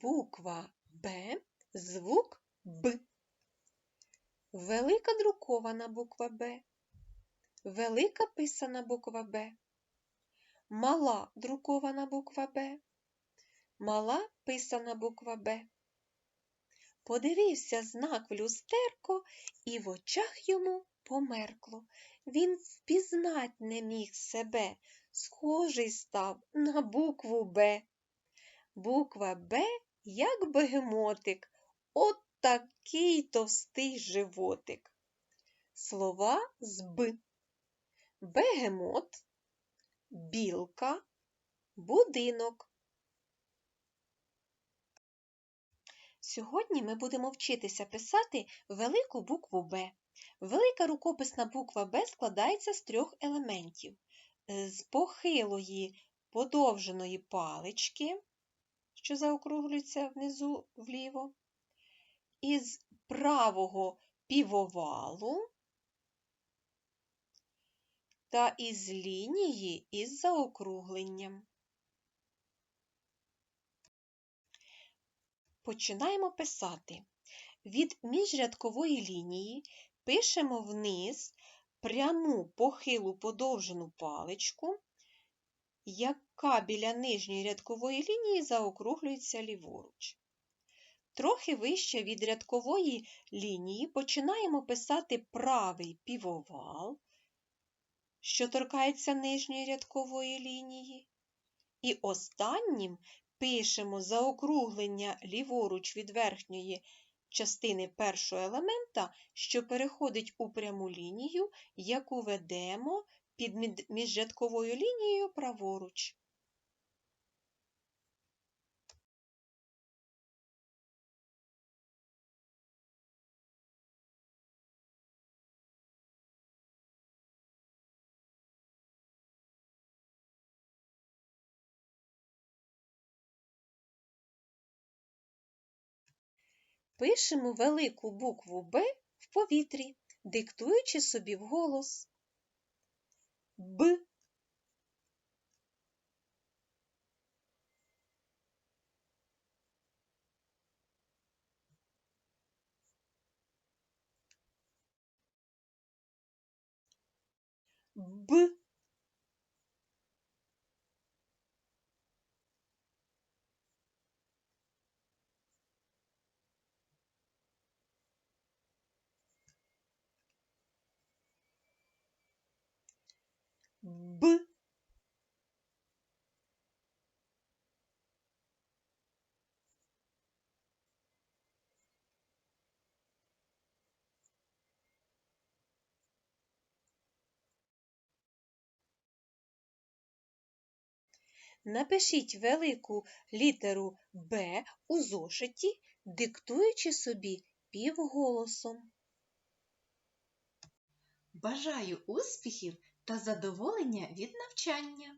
Буква Б, звук Б. Велика друкована буква Б. Велика писана буква Б. Мала друкована буква Б. Мала писана буква Б. Подивився знак в люстерко, і в очах йому померкло. Він впізнать не міг себе, схожий став на букву Б. Буква Б, як бегемотик, от такий товстий животик. Слова з Б. Бегемот, білка, будинок. Сьогодні ми будемо вчитися писати велику букву Б. Велика рукописна буква Б складається з трьох елементів: з похилої подовженої палички, що заокруглюється внизу вліво, із правого півовалу та із лінії із заокругленням. Починаємо писати. Від міжрядкової лінії пишемо вниз пряму похилу подовжену паличку, яка біля нижньої рядкової лінії заокруглюється ліворуч. Трохи вище від рядкової лінії починаємо писати правий півовал, що торкається нижньої рядкової лінії. І останнім пишемо заокруглення ліворуч від верхньої частини першого елемента, що переходить у пряму лінію, яку ведемо під міжрядковою лінією праворуч. Пишемо велику букву Б в повітрі, диктуючи собі вголос. Б. Б. Б. Напишіть велику літеру Б у зошиті, диктуючи собі півголосом. Бажаю успіхів та задоволення від навчання!